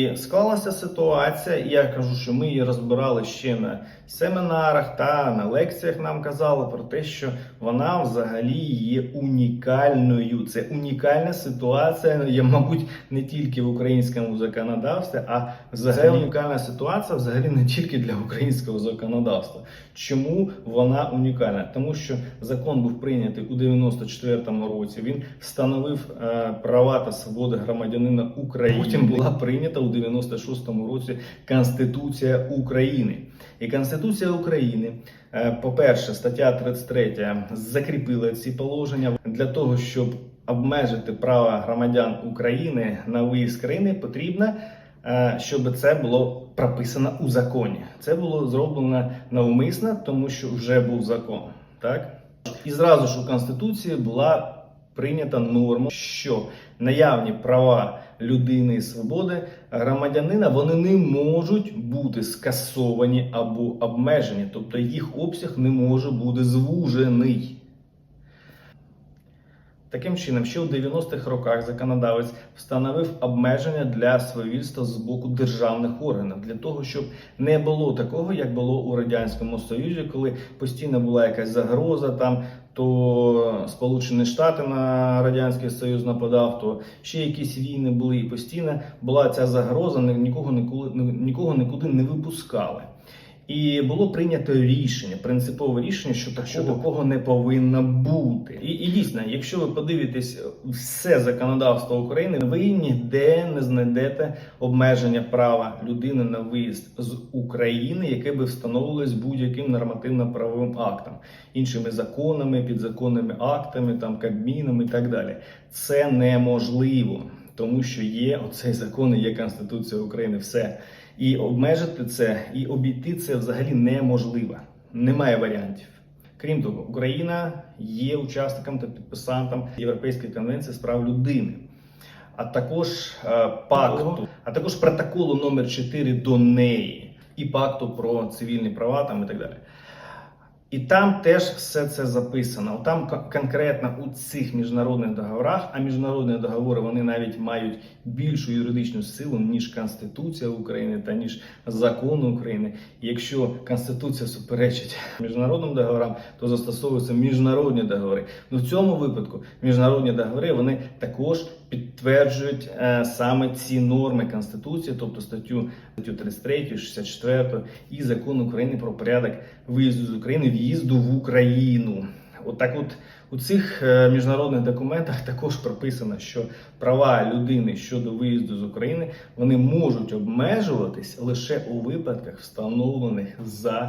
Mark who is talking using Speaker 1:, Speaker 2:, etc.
Speaker 1: І склалася ситуація, і я кажу, що ми її розбирали ще на семінарах та на лекціях. Нам казали про те, що вона взагалі є унікальною. Це унікальна ситуація, є, мабуть, не тільки в українському законодавстві, а взагалі унікальна ситуація взагалі не тільки для українського законодавства. Чому вона унікальна? Тому що закон був прийнятий у 94-му році. Він встановив е, права та свободи громадянина України. Потім була прийнята у 96-му році Конституція України. І Конституція України, е, по-перше, стаття 33 закріпила ці положення для того, щоб обмежити права громадян України на виїзд країни, потрібно, е, щоб це було прописано у законі. Це було зроблено навмисно, тому що вже був закон. Так і зразу ж у Конституції була прийнята норма, що наявні права людини і свободи громадянина вони не можуть бути скасовані або обмежені, тобто їх обсяг не може бути звужений. Таким чином, ще у 90-х роках законодавець встановив обмеження для свавільства з боку державних органів для того, щоб не було такого, як було у радянському союзі, коли постійно була якась загроза там. То Сполучені Штати на радянський Союз нападав, то ще якісь війни були, і постійно була ця загроза, нікого нікуди не випускали. І було прийнято рішення, принципове рішення, що такого, що такого не повинно бути. І, і дійсно, якщо ви подивитесь все законодавство України, ви ніде не знайдете обмеження права людини на виїзд з України, яке би встановилось будь-яким нормативно-правовим актом, іншими законами, підзаконними актами, там кабміном і так далі. Це неможливо, тому що є оцей закон, і є Конституція України. Все. І обмежити це і обійти це взагалі неможливо. Немає варіантів. Крім того, Україна є учасником та підписантом Європейської конвенції з прав людини, а також е, пакту, а також протоколу номер 4 до неї і пакту про цивільні права там і так далі. І там теж все це записано. Там конкретно у цих міжнародних договорах, а міжнародні договори вони навіть мають більшу юридичну силу ніж Конституція України та ніж закон України. І якщо Конституція суперечить міжнародним договорам, то застосовуються міжнародні договори. Ну в цьому випадку міжнародні договори вони також підтверджують е, саме ці норми Конституції, тобто статтю, статтю 33, 64 і закон України про порядок виїзду з України, в'їзду в Україну. Отак, от, у цих е, міжнародних документах також прописано, що права людини щодо виїзду з України вони можуть обмежуватись лише у випадках, встановлених законом.